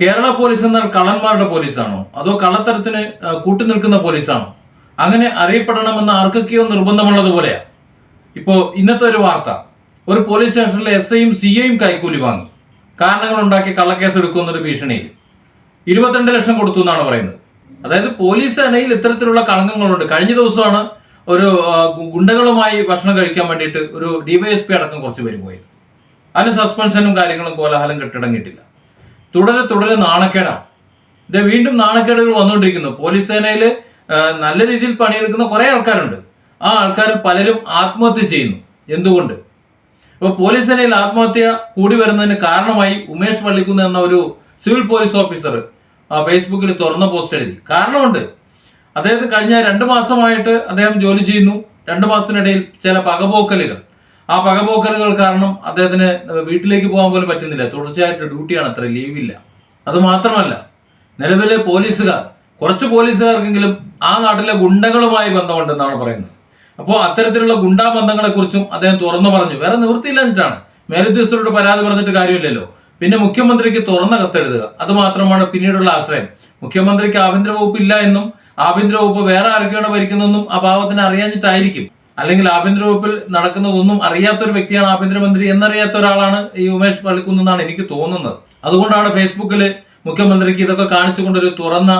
Kerala police എന്നാൽ കള്ളന്മാരുടെ പോലീസാണോ? അതോ കള്ളത്തരത്തിന് കൂട്ടുനിൽക്കുന്ന പോലീസാണോ? അങ്ങനെ അറിയപ്പെടണമെന്ന് ആർക്കൊക്കെയോ നിർബന്ധമുള്ളത് പോലെയാ. ഇപ്പോ ഇന്നത്തെ ഒരു വാർത്ത. ഒരു പോലീസ് സ്റ്റേഷനിലെ എസ് ഐയും സി ഐയും കൈക്കൂലി വാങ്ങി. കാരണങ്ങൾ ഉണ്ടാക്കി കള്ളക്കേസ് എടുക്കുന്നൊരു ഭീഷണിയിൽ. ഇരുപത്തിരണ്ട് ലക്ഷം കൊടുത്തു എന്നാണ് പറയുന്നത്. അതായത് പോലീസ് സേനയിൽ ഇത്തരത്തിലുള്ള കളങ്കങ്ങളുണ്ട്. കഴിഞ്ഞ ദിവസമാണ് ഒരു ഗുണ്ടകളുമായി ഭക്ഷണം കഴിക്കാൻ വേണ്ടിയിട്ട് ഒരു ഡിവൈഎസ്പി അടക്കം കുറച്ച് പേര് പോയത്. അതിന് സസ്പെൻഷനും കാര്യങ്ങളും കോലാഹലം കെട്ടിടങ്ങിയിട്ടില്ല. തുടരെ തുടരെ നാണക്കേടാണ് ഇത് വീണ്ടും നാണക്കേടുകൾ വന്നുകൊണ്ടിരിക്കുന്നു. പോലീസ് സേനയിൽ നല്ല രീതിയിൽ പണിയെടുക്കുന്ന കുറേ ആൾക്കാരുണ്ട്. ആ ആൾക്കാരിൽ പലരും ആത്മഹത്യ ചെയ്യുന്നു. എന്തുകൊണ്ട്? ഇപ്പോൾ പോലീസ് സേനയിൽ ആത്മഹത്യ കൂടി വരുന്നതിന് കാരണമായി ഉമേഷ് പള്ളിക്കുന്ന് എന്ന ഒരു സിവിൽ പോലീസ് ഓഫീസർ ഫേസ്ബുക്കിൽ തുറന്ന പോസ്റ്റ് എഴുതി. കാരണമുണ്ട്. അദ്ദേഹത്തിന് കഴിഞ്ഞ രണ്ട് മാസമായിട്ട് അദ്ദേഹം ജോലി ചെയ്യുന്നു. രണ്ട് മാസത്തിനിടയിൽ ചില പകപോക്കലുകൾ. ആ പകപോക്കലുകൾ കാരണം അദ്ദേഹത്തിന് വീട്ടിലേക്ക് പോകാൻ പോലും പറ്റുന്നില്ല. തുടർച്ചയായിട്ട് ഡ്യൂട്ടിയാണ് അത്ര ലീവില്ല. അത് മാത്രമല്ല നിലവിലെ പോലീസുകാർ കുറച്ച് പോലീസുകാർക്കെങ്കിലും ആ നാട്ടിലെ ഗുണ്ടകളുമായി ബന്ധമുണ്ടെന്നാണ് പറയുന്നത്. അപ്പോൾ അത്തരത്തിലുള്ള ഗുണ്ടാ ബന്ധങ്ങളെ കുറിച്ചും അദ്ദേഹം തുറന്നു പറഞ്ഞു. വേറെ നിവൃത്തിയില്ലാഞ്ഞിട്ടാണ്. മേലുദ്യോഗസ്ഥരോട് പരാതി പറഞ്ഞിട്ട് കാര്യമില്ലല്ലോ. പിന്നെ മുഖ്യമന്ത്രിക്ക് തുറന്ന കത്തെഴുതുക. അത് മാത്രമാണ് പിന്നീടുള്ള ആശ്രയം. മുഖ്യമന്ത്രിക്ക് ആഭ്യന്തര വകുപ്പ് ഇല്ല എന്നും ആഭ്യന്തര വകുപ്പ് വേറെ ആരൊക്കെയാണ് ഭരിക്കുന്നതെന്നും ആ ഭാവത്തിന് അറിയാഞ്ഞിട്ടായിരിക്കും. അല്ലെങ്കിൽ ആഭ്യന്തര വകുപ്പിൽ നടക്കുന്നതൊന്നും അറിയാത്ത ഒരു വ്യക്തിയാണ് ആഭ്യന്തരമന്ത്രി എന്നറിയാത്ത ഒരാളാണ് ഈ ഉമേഷ് പള്ളിക്കുന്നെന്നാണ് എനിക്ക് തോന്നുന്നത്. അതുകൊണ്ടാണ് ഫേസ്ബുക്കിൽ മുഖ്യമന്ത്രിക്ക് ഇതൊക്കെ കാണിച്ചുകൊണ്ടൊരു തുറന്ന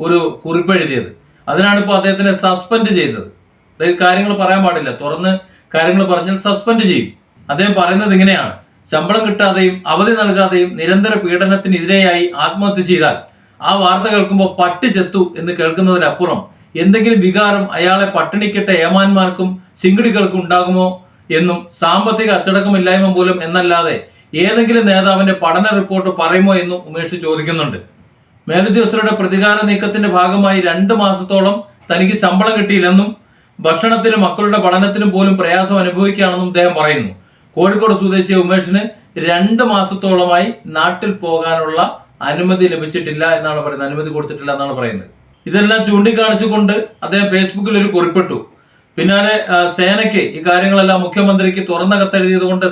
ഒരു കുറിപ്പ് എഴുതിയത്. അതിനാണ് ഇപ്പോൾ അദ്ദേഹത്തിനെ സസ്പെൻഡ് ചെയ്തത്. അതായത് കാര്യങ്ങൾ പറയാൻ പാടില്ല. തുറന്ന് കാര്യങ്ങൾ പറഞ്ഞാൽ സസ്പെൻഡ് ചെയ്യും. അദ്ദേഹം പറയുന്നത് ഇങ്ങനെയാണ്. ശമ്പളം കിട്ടാതെയും അവധി നൽകാതെയും നിരന്തര പീഡനത്തിനെതിരെയായി ആത്മഹത്യ ചെയ്താൽ ആ വാർത്ത കേൾക്കുമ്പോൾ പട്ടി ചെത്തു എന്ന് കേൾക്കുന്നതിനപ്പുറം എന്തെങ്കിലും വികാരം അയാളെ പട്ടിണിക്കിട്ട ഏമാന്മാർക്കും സിംഗിടികൾക്കും ഉണ്ടാകുമോ എന്നും സാമ്പത്തിക അച്ചടക്കമില്ലായ്മ പോലും എന്നല്ലാതെ ഏതെങ്കിലും നേതാവിന്റെ പഠന റിപ്പോർട്ട് പറയുമോ എന്നും ഉമേഷ് ചോദിക്കുന്നുണ്ട്. മേലുദ്യോഗസ്ഥരുടെ പ്രതികാര നീക്കത്തിന്റെ ഭാഗമായി രണ്ട് മാസത്തോളം തനിക്ക് ശമ്പളം കിട്ടിയില്ലെന്നും ഭക്ഷണത്തിനും മക്കളുടെ പഠനത്തിനും പോലും പ്രയാസം അനുഭവിക്കുകയാണെന്നും അദ്ദേഹം പറയുന്നു. കോഴിക്കോട് സ്വദേശി ഉമേഷിന് രണ്ട് മാസത്തോളമായി നാട്ടിൽ പോകാനുള്ള അനുമതി ലഭിച്ചിട്ടില്ല എന്നാണ് പറയുന്നത്. അനുമതി കൊടുത്തിട്ടില്ല എന്നാണ് പറയുന്നത്. ഇതെല്ലാം ചൂണ്ടിക്കാണിച്ചുകൊണ്ട് അദ്ദേഹം ഫേസ്ബുക്കിൽ ഒരു കുറിപ്പിട്ടു. പിന്നാലെ സേനയ്ക്ക് ഈ കാര്യങ്ങളെല്ലാം മുഖ്യമന്ത്രിക്ക് തുറന്ന കത്തെഴുതിയത് കൊണ്ട്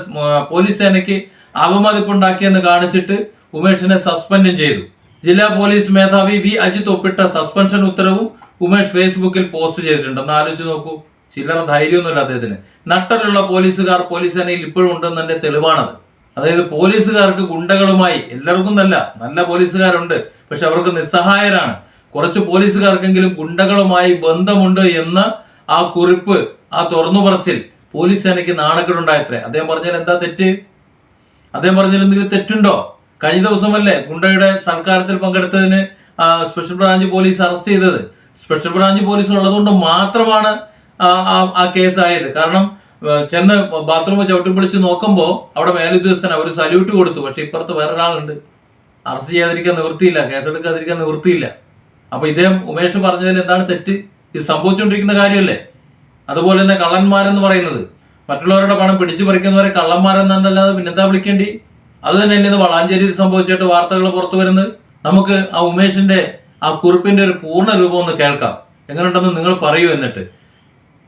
പോലീസ് സേനയ്ക്ക് അപമതിപ്പുണ്ടാക്കിയെന്ന് കാണിച്ചിട്ട് ഉമേഷിനെ സസ്പെൻഡും ചെയ്തു. ജില്ലാ പോലീസ് മേധാവി വി. അജിത് ഒപ്പിട്ട സസ്പെൻഷൻ ഉത്തരവും ഉമേഷ് ഫേസ്ബുക്കിൽ പോസ്റ്റ് ചെയ്തിട്ടുണ്ട്. ഒന്ന് ആലോചിച്ച് നോക്കൂ. ചില്ലറ ധൈര്യമൊന്നുമില്ല അദ്ദേഹത്തിന്. നട്ടലുള്ള പോലീസുകാർ പോലീസ് സേനയിൽ ഇപ്പോഴും ഉണ്ടെന്നതിന്റെ തെളിവാണത്. അതായത് പോലീസുകാർക്ക് ഗുണ്ടകളുമായി എല്ലാവർക്കും നല്ല നല്ല പോലീസുകാരുണ്ട്. പക്ഷെ അവർക്ക് നിസ്സഹായരാണ്. കുറച്ച് പോലീസുകാർക്കെങ്കിലും ഗുണ്ടകളുമായി ബന്ധമുണ്ട് എന്ന് ആ കുറിപ്പ് ആ തുറന്നു പറച്ചിൽ പോലീസ് സേനയ്ക്ക് നാണക്കേടുണ്ടായത്രേ. അദ്ദേഹം പറഞ്ഞാൽ എന്താ തെറ്റ്? അദ്ദേഹം പറഞ്ഞാൽ എന്തെങ്കിലും തെറ്റുണ്ടോ? കഴിഞ്ഞ ദിവസമല്ലേ ഗുണ്ടയുടെ സൽക്കാരത്തിൽ പങ്കെടുത്തതിന് സ്പെഷ്യൽ ബ്രാഞ്ച് പോലീസ് അറസ്റ്റ് ചെയ്തത്. സ്പെഷ്യൽ ബ്രാഞ്ച് പോലീസ് ഉള്ളതുകൊണ്ട് മാത്രമാണ് ആ, കേസ് ആയത് കാരണം ചെന്ന് ബാത്റൂം ചവിട്ടി പിടിച്ച് നോക്കുമ്പോൾ അവിടെ മേലുദ്യോഗസ്ഥന ഒരു സല്യൂട്ട് കൊടുത്തു. പക്ഷെ ഇപ്പുറത്ത് വേറൊരാളുണ്ട്. അറസ്റ്റ് ചെയ്യാതിരിക്കാൻ നിവൃത്തിയില്ല. കേസെടുക്കാതിരിക്കാൻ നിവൃത്തിയില്ല. അപ്പൊ ഇദ്ദേഹം ഉമേഷ് പറഞ്ഞതിൽ എന്താണ് തെറ്റ്? ഇത് സംഭവിച്ചുകൊണ്ടിരിക്കുന്ന കാര്യമല്ലേ? അതുപോലെ തന്നെ കള്ളന്മാരെന്ന് പറയുന്നത്. മറ്റുള്ളവരുടെ പണം പിടിച്ചു പറിക്കുന്നവരെ കള്ളന്മാരെന്നല്ലാതെ പിന്നെന്താ വിളിക്കേണ്ടി? അത് തന്നെയല്ലേ ഇത് വളാഞ്ചേരിയിൽ സംഭവിച്ചിട്ട് വാർത്തകൾ പുറത്തു വരുന്നത്? നമുക്ക് ആ ഉമേഷിന്റെ ആ കുറിപ്പിന്റെ ഒരു പൂർണ രൂപം ഒന്ന് കേൾക്കാം. എങ്ങനെയുണ്ടെന്ന് നിങ്ങൾ പറയൂ എന്നിട്ട്.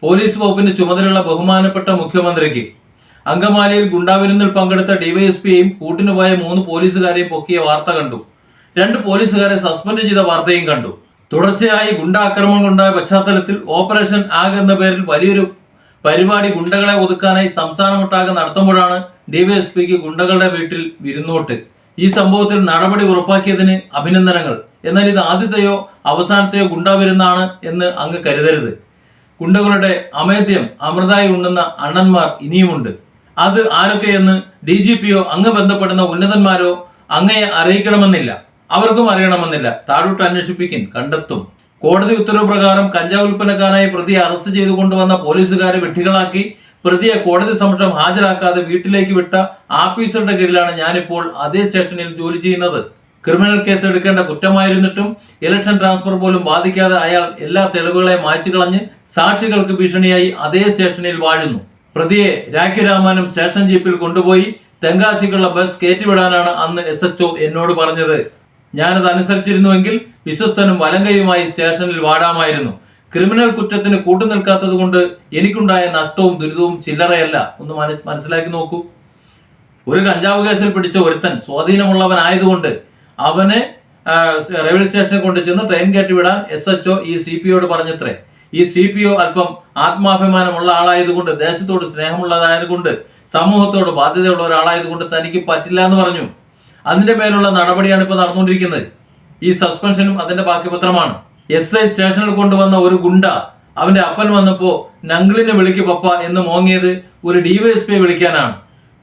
പോലീസ് വകുപ്പിന്റെ ചുമതലയുള്ള ബഹുമാനപ്പെട്ട മുഖ്യമന്ത്രിക്ക് അങ്കമാലിയിൽ ഗുണ്ടാവിരുന്നിൽ പങ്കെടുത്ത ഡിവൈഎസ്പിയെയും കൂട്ടിന് പോയ മൂന്ന് പോലീസുകാരെയും പൊക്കിയ വാർത്ത കണ്ടു. രണ്ട് പോലീസുകാരെ സസ്പെൻഡ് ചെയ്ത വാർത്തയും കണ്ടു. തുടർച്ചയായി ഗുണ്ടാക്രമണം ഉണ്ടായ പശ്ചാത്തലത്തിൽ ഓപ്പറേഷൻ ആഗ് എന്ന പേരിൽ വലിയൊരു പരിപാടി ഗുണ്ടകളെ ഒതുക്കാനായി സംസ്ഥാനമൊട്ടാകെ നടത്തുമ്പോഴാണ് ഡിവൈഎസ്പിക്ക് ഗുണ്ടകളുടെ വീട്ടിൽ വിരുന്നോട്ട്. ഈ സംഭവത്തിൽ നടപടി ഉറപ്പാക്കിയതിന് അഭിനന്ദനങ്ങൾ. എന്നാൽ ഇത് ആദ്യത്തെയോ അവസാനത്തെയോ ഗുണ്ടാവിരുന്നാണ് എന്ന് അങ്ങ് കരുതരുത്. ഗുണ്ടകളുടെ അമേദ്യം അമൃതായി ഉണ്ണുന്ന അണ്ണന്മാർ ഇനിയുമുണ്ട്. അത് ആരൊക്കെയെന്ന് ഡി ജി പിയോ അങ്ങ് ബന്ധപ്പെടുന്ന ഉന്നതന്മാരോ അങ്ങയെ അറിയിക്കണമെന്നില്ല. അവർക്കും അറിയണമെന്നില്ല. താഴോട്ട് അന്വേഷിപ്പിക്കും കണ്ടെത്തും. കോടതി ഉത്തരവ് പ്രകാരം കഞ്ചാവ് വിൽപ്പനക്കാരായി പ്രതിയെ അറസ്റ്റ് ചെയ്തു കൊണ്ടുവന്ന പോലീസുകാരെ വെട്ടികളാക്കി പ്രതിയെ കോടതി സമക്ഷം ഹാജരാക്കാതെ വീട്ടിലേക്ക് വിട്ട ആഫീസറുടെ കീഴിലാണ് ഞാനിപ്പോൾ അതേ സ്റ്റേഷനിൽ ജോലി ചെയ്യുന്നത്. ക്രിമിനൽ കേസ് എടുക്കേണ്ട കുറ്റമായിരുന്നിട്ടും ഇലക്ഷൻ ട്രാൻസ്ഫർ പോലും ബാധിക്കാതെ അയാൾ എല്ലാ തെളിവുകളെയും മായ്ച്ചു കളഞ്ഞ് സാക്ഷികൾക്ക് ഭീഷണിയായി അതേ സ്റ്റേഷനിൽ വാഴുന്നു. പ്രതിയെ രാഖിരാമാനും സ്റ്റേഷൻ ജീപ്പിൽ കൊണ്ടുപോയി തെങ്കാശിക്കുള്ള ബസ് കയറ്റിവിടാനാണ് അന്ന് എസ് എന്നോട് പറഞ്ഞത്. ഞാനത് അനുസരിച്ചിരുന്നുവെങ്കിൽ വിശ്വസ്തനും വലങ്കയുമായി സ്റ്റേഷനിൽ വാടാമായിരുന്നു. ക്രിമിനൽ കുറ്റത്തിന് കൂട്ടുനിൽക്കാത്തത് കൊണ്ട് എനിക്കുണ്ടായ നഷ്ടവും ദുരിതവും ചില്ലറയല്ല. ഒന്ന് മനസ്സിലാക്കി നോക്കൂ. ഒരു കഞ്ചാവ് കേസിൽ പിടിച്ച ഒരുത്തൻ സ്വാധീനമുള്ളവനായതുകൊണ്ട് അവനെ റെയിൽവേ സ്റ്റേഷനിൽ കൊണ്ട് ചെന്ന് ട്രെയിൻ കയറ്റി വിടാൻ എസ് എച്ച് ഒ ഈ സി പി ഒയോട് പറഞ്ഞത്രേ. ഈ സി പി ഒ അല്പം ആത്മാഭിമാനമുള്ള ആളായതുകൊണ്ട് ദേശത്തോട് സ്നേഹമുള്ളതായതുകൊണ്ട് സമൂഹത്തോട് ബാധ്യതയുള്ള ഒരാളായതുകൊണ്ട് തനിക്ക് പറ്റില്ല എന്ന് പറഞ്ഞു. അതിന്റെ മേലുള്ള നടപടിയാണ് ഇപ്പോൾ നടന്നുകൊണ്ടിരിക്കുന്നത്. ഈ സസ്പെൻഷനും അതിന്റെ ബാക്കി പത്രമാണ് എസ് ഐ സ്റ്റേഷനിൽ കൊണ്ടുവന്ന ഒരു ഗുണ്ട അവന്റെ അപ്പൻ വന്നപ്പോ നങ്കിളിനെ വിളിക്ക് പപ്പ എന്ന് മോങ്ങിയത് ഒരു ഡിവൈഎസ്പിയെ വിളിക്കാനാണ്.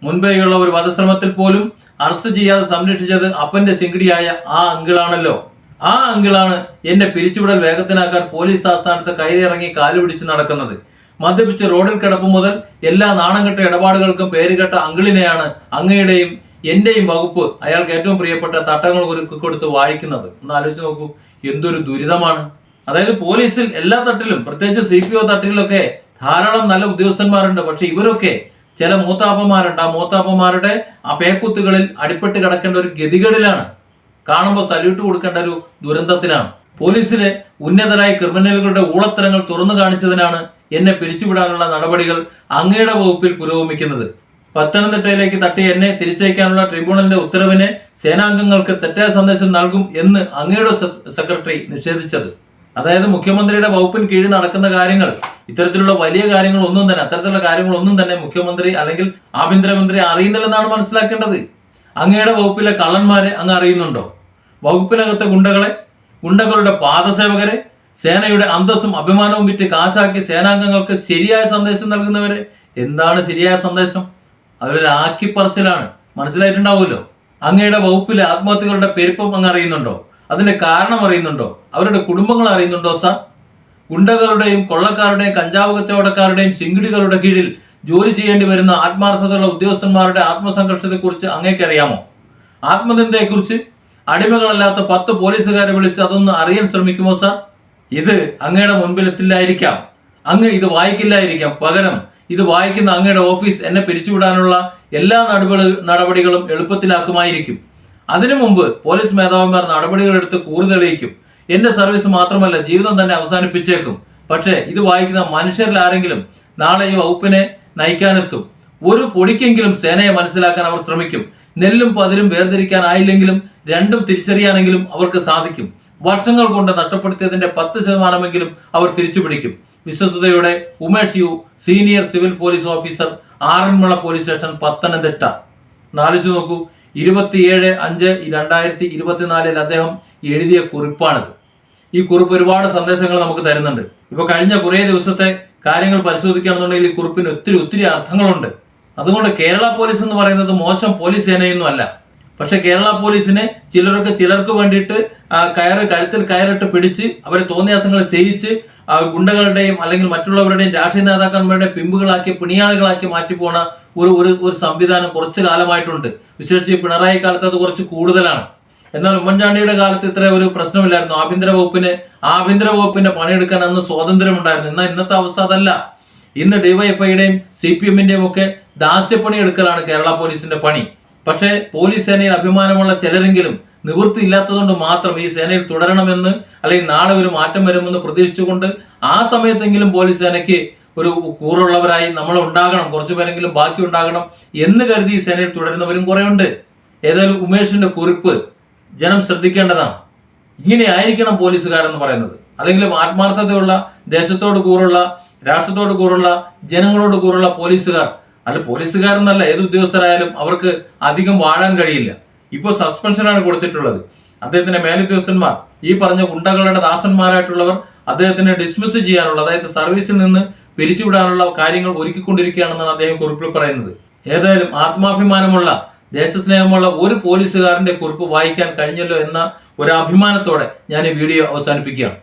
മുൻപേയുള്ള ഒരു വധശ്രമത്തിൽ പോലും അറസ്റ്റ് ചെയ്യാതെ സംരക്ഷിച്ചത് അപ്പന്റെ ചെങ്കിടിയായ ആ അങ്കിളാണല്ലോ. ആ അങ്കിളാണ് എന്റെ പിരിച്ചുവിടൽ വേഗത്തിനാക്കാൻ പോലീസ് ആസ്ഥാനത്ത് കയറിയിറങ്ങി കാലുപിടിച്ച് നടക്കുന്നത്. മദ്യപിച്ച് റോഡിൽ കിടപ്പ് മുതൽ എല്ലാ നാണംകെട്ട ഇടപാടുകൾക്കും പേരുകെട്ട അങ്കിളിനെയാണ് അങ്ങയുടെയും എന്റെയും വകുപ്പ് അയാൾക്ക് ഏറ്റവും പ്രിയപ്പെട്ട തട്ടങ്ങൾ ഒരുക്കി കൊടുത്ത് വായിക്കുന്നത്. ഒന്ന് ആലോചിച്ച് നോക്കൂ. എന്തൊരു ദുരിതമാണ്. അതായത് പോലീസിൽ എല്ലാ തട്ടിലും പ്രത്യേകിച്ച് സി പി ഒ തട്ടിലൊക്കെ ധാരാളം നല്ല ഉദ്യോഗസ്ഥന്മാരുണ്ട്. പക്ഷെ ഇവരൊക്കെ ചില മൂത്താപ്പന്മാരുണ്ട്. ആ മൂത്താപ്പന്മാരുടെ ആ പേക്കുത്തുകളിൽ അടിപ്പെട്ട് കിടക്കേണ്ട ഒരു ഗതികളിലാണ് കാണുമ്പോൾ സല്യൂട്ട് കൊടുക്കേണ്ട ഒരു ദുരന്തത്തിലാണ്. പോലീസിലെ ഉന്നതരായ ക്രിമിനലുകളുടെ ഊളത്തരങ്ങൾ തുറന്നു കാണിച്ചതിനാണ് എന്നെ പിരിച്ചുവിടാനുള്ള നടപടികൾ അങ്ങയുടെ വകുപ്പിൽ പുരോഗമിക്കുന്നത്. പത്തനംതിട്ടയിലേക്ക് തട്ടി എന്നെ തിരിച്ചയക്കാനുള്ള ട്രിബ്യൂണലിന്റെ ഉത്തരവിനെ സേനാംഗങ്ങൾക്ക് തെറ്റായ സന്ദേശം നൽകും എന്ന് അങ്ങയുടെ സെക്രട്ടറി നിഷേധിച്ചത്. അതായത് മുഖ്യമന്ത്രിയുടെ വകുപ്പിന് കീഴിൽ നടക്കുന്ന കാര്യങ്ങൾ ഇത്തരത്തിലുള്ള വലിയ കാര്യങ്ങൾ ഒന്നും തന്നെ അത്തരത്തിലുള്ള കാര്യങ്ങളൊന്നും തന്നെ മുഖ്യമന്ത്രി അല്ലെങ്കിൽ ആഭ്യന്തരമന്ത്രി അറിയുന്നില്ലെന്നാണ് മനസ്സിലാക്കേണ്ടത്. അങ്ങയുടെ വകുപ്പിലെ കള്ളന്മാരെ അങ്ങ് അറിയുന്നുണ്ടോ? വകുപ്പിനകത്തെ ഗുണ്ടകളെ ഗുണ്ടകളുടെ പാദസേവകരെ സേനയുടെ അന്തസ്സും അഭിമാനവും വിറ്റ് കാശാക്കി സേനാംഗങ്ങൾക്ക് ശരിയായ സന്ദേശം നൽകുന്നവരെ? എന്താണ് ശരിയായ സന്ദേശം? അതൊരു ആക്കിപ്പറച്ചിലാണ് മനസ്സിലായിട്ടുണ്ടാവുമല്ലോ? അങ്ങയുടെ വകുപ്പിൽ ആത്മഹത്യകളുടെ പെരുപ്പം അങ്ങ് അറിയുന്നുണ്ടോ? അതിന്റെ കാരണം അറിയുന്നുണ്ടോ? അവരുടെ കുടുംബങ്ങൾ അറിയുന്നുണ്ടോ സാർ? ഗുണ്ടകളുടെയും കൊള്ളക്കാരുടെയും കഞ്ചാവ് കച്ചവടക്കാരുടെയും ചിങ്കിടികളുടെ കീഴിൽ ജോലി ചെയ്യേണ്ടി വരുന്ന ആത്മാർത്ഥതയുള്ള ഉദ്യോഗസ്ഥന്മാരുടെ ആത്മസംഘർഷത്തെക്കുറിച്ച് അങ്ങേക്കറിയാമോ? ആത്മനിന്ദയെക്കുറിച്ച്? അടിമകളല്ലാത്ത പത്ത് പോലീസുകാരെ വിളിച്ച് അതൊന്ന് അറിയാൻ ശ്രമിക്കുമോ സാർ? ഇത് അങ്ങയുടെ മുൻപിൽ എത്തില്ലായിരിക്കാം അങ്ങ് ഇത് വായിക്കില്ലായിരിക്കാം. പകരം ഇത് വായിക്കുന്ന അങ്ങയുടെ ഓഫീസ് എന്നെ പിരിച്ചുവിടാനുള്ള എല്ലാ നടപടി നടപടികളും എളുപ്പത്തിലാക്കുമായിരിക്കും. അതിനു മുമ്പ് പോലീസ് മേധാവിമാർ നടപടികളെടുത്ത് കൂറുതെളിയിക്കും. എന്റെ സർവീസ് മാത്രമല്ല ജീവിതം തന്നെ അവസാനിപ്പിച്ചേക്കും. പക്ഷേ ഇത് വായിക്കുന്ന മനുഷ്യരിൽ ആരെങ്കിലും നാളെ ഈ വകുപ്പിനെ നയിക്കാനെത്തും. ഒരു പൊടിക്കെങ്കിലും സേനയെ മനസ്സിലാക്കാൻ അവർ ശ്രമിക്കും. നെല്ലും പതിരും വേർതിരിക്കാനായില്ലെങ്കിലും രണ്ടും തിരിച്ചറിയാനെങ്കിലും അവർക്ക് സാധിക്കും. വർഷങ്ങൾ കൊണ്ട് നഷ്ടപ്പെടുത്തിയതിന്റെ പത്ത് ശതമാനമെങ്കിലും അവർ തിരിച്ചുപിടിക്കും. വിശ്വസ്തയോടെ Umesh U senior civil police officer Aranmula police station Pathanamthitta. നാലിച്ചു നോക്കൂ ഇരുപത്തിയേഴ് അഞ്ച് രണ്ടായിരത്തി ഇരുപത്തിനാലിൽ അദ്ദേഹം എഴുതിയ കുറിപ്പാണിത്. ഈ കുറിപ്പ് ഒരുപാട് സന്ദേശങ്ങൾ നമുക്ക് തരുന്നുണ്ട്. ഇപ്പൊ കഴിഞ്ഞ കുറേ ദിവസത്തെ കാര്യങ്ങൾ പരിശോധിക്കുകയാണെന്നുണ്ടെങ്കിൽ ഈ കുറിപ്പിന് ഒത്തിരി ഒത്തിരി അർത്ഥങ്ങളുണ്ട്. അതുകൊണ്ട് കേരള പോലീസ് എന്ന് പറയുന്നത് മോശം പോലീസ് സേനയൊന്നും അല്ല. പക്ഷെ കേരള പോലീസിനെ ചിലരൊക്കെ ചിലർക്ക് വേണ്ടിയിട്ട് കയറ് കഴുത്തിൽ കയറിട്ട് പിടിച്ച് അവരെ തോന്നിയാസങ്ങൾ ചെയ്യിച്ച് ഗുണ്ടകളുടെയും അല്ലെങ്കിൽ മറ്റുള്ളവരുടെയും രാഷ്ട്രീയ നേതാക്കന്മാരുടെ പിമ്പുകളാക്കി പിണിയാളുകളാക്കി മാറ്റിപ്പോണ പോണ ഒരു ഒരു ഒരു സംവിധാനം കുറച്ചു കാലമായിട്ടുണ്ട്. വിശേഷിച്ച് പിണറായി കാലത്ത് അത് കുറച്ച് കൂടുതലാണ്. എന്നാൽ ഉമ്മൻചാണ്ടിയുടെ കാലത്ത് ഇത്ര ഒരു പ്രശ്നമില്ലായിരുന്നു. ആഭ്യന്തര വകുപ്പിന് ആഭ്യന്തര വകുപ്പിന്റെ പണിയെടുക്കാൻ അന്ന് സ്വാതന്ത്ര്യമുണ്ടായിരുന്നു. എന്നാൽ ഇന്നത്തെ അവസ്ഥ അതല്ല. ഇന്ന് ഡിവൈഎഫ്ഐയുടെയും സി പി എമ്മിന്റെയും ഒക്കെ ദാസ്യപ്പണി എടുക്കലാണ് കേരള പോലീസിന്റെ പണി. പക്ഷേ പോലീസ് സേനയിൽ അഭിമാനമുള്ള ചിലരെങ്കിലും നിവൃത്തി ഇല്ലാത്തതുകൊണ്ട് മാത്രം ഈ സേനയിൽ തുടരണമെന്ന് അല്ലെങ്കിൽ നാളെ ഒരു മാറ്റം വരുമെന്ന് പ്രതീക്ഷിച്ചുകൊണ്ട് ആ സമയത്തെങ്കിലും പോലീസ് സേനയ്ക്ക് ഒരു കൂറുള്ളവരായി നമ്മൾ ഉണ്ടാകണം. കുറച്ചു പേരെങ്കിലും ബാക്കി ഉണ്ടാകണം എന്ന് കരുതി ഈ സേനയിൽ തുടരുന്നവരും കുറെ ഉണ്ട് ഏതായാലും ഉമേഷിന്റെ കുറിപ്പ് ജനം ശ്രദ്ധിക്കേണ്ടതാണ്. ഇങ്ങനെ ആയിരിക്കണം പോലീസുകാരെന്ന് പറയുന്നത്. അല്ലെങ്കിൽ ആത്മാർത്ഥതയുള്ള ദേശത്തോട് കൂറുള്ള രാഷ്ട്രത്തോട് കൂറുള്ള ജനങ്ങളോട് കൂറുള്ള പോലീസുകാർ. അല്ല പോലീസുകാരെന്നല്ല ഏത് ഉദ്യോഗസ്ഥരായാലും അവർക്ക് അധികം വാഴാൻ കഴിയില്ല. ഇപ്പോൾ സസ്പെൻഷനാണ് കൊടുത്തിട്ടുള്ളത്. അദ്ദേഹത്തിന്റെ മേലുദ്യോഗസ്ഥന്മാർ ഈ പറഞ്ഞ ഗുണ്ടകളുടെ ദാസന്മാരായിട്ടുള്ളവർ അദ്ദേഹത്തിനെ ഡിസ്മിസ് ചെയ്യാനുള്ള അതായത് സർവീസിൽ നിന്ന് പിരിച്ചുവിടാനുള്ള കാര്യങ്ങൾ ഒരുക്കിക്കൊണ്ടിരിക്കുകയാണെന്നാണ് അദ്ദേഹം കുറിപ്പിൽ പറയുന്നത്. ഏതായാലും ആത്മാഭിമാനമുള്ള ദേശസ്നേഹമുള്ള ഒരു പോലീസുകാരന്റെ കുറിപ്പ് വായിക്കാൻ കഴിഞ്ഞല്ലോ എന്ന ഒരു അഭിമാനത്തോടെ ഞാൻ ഈ വീഡിയോ അവസാനിപ്പിക്കുകയാണ്.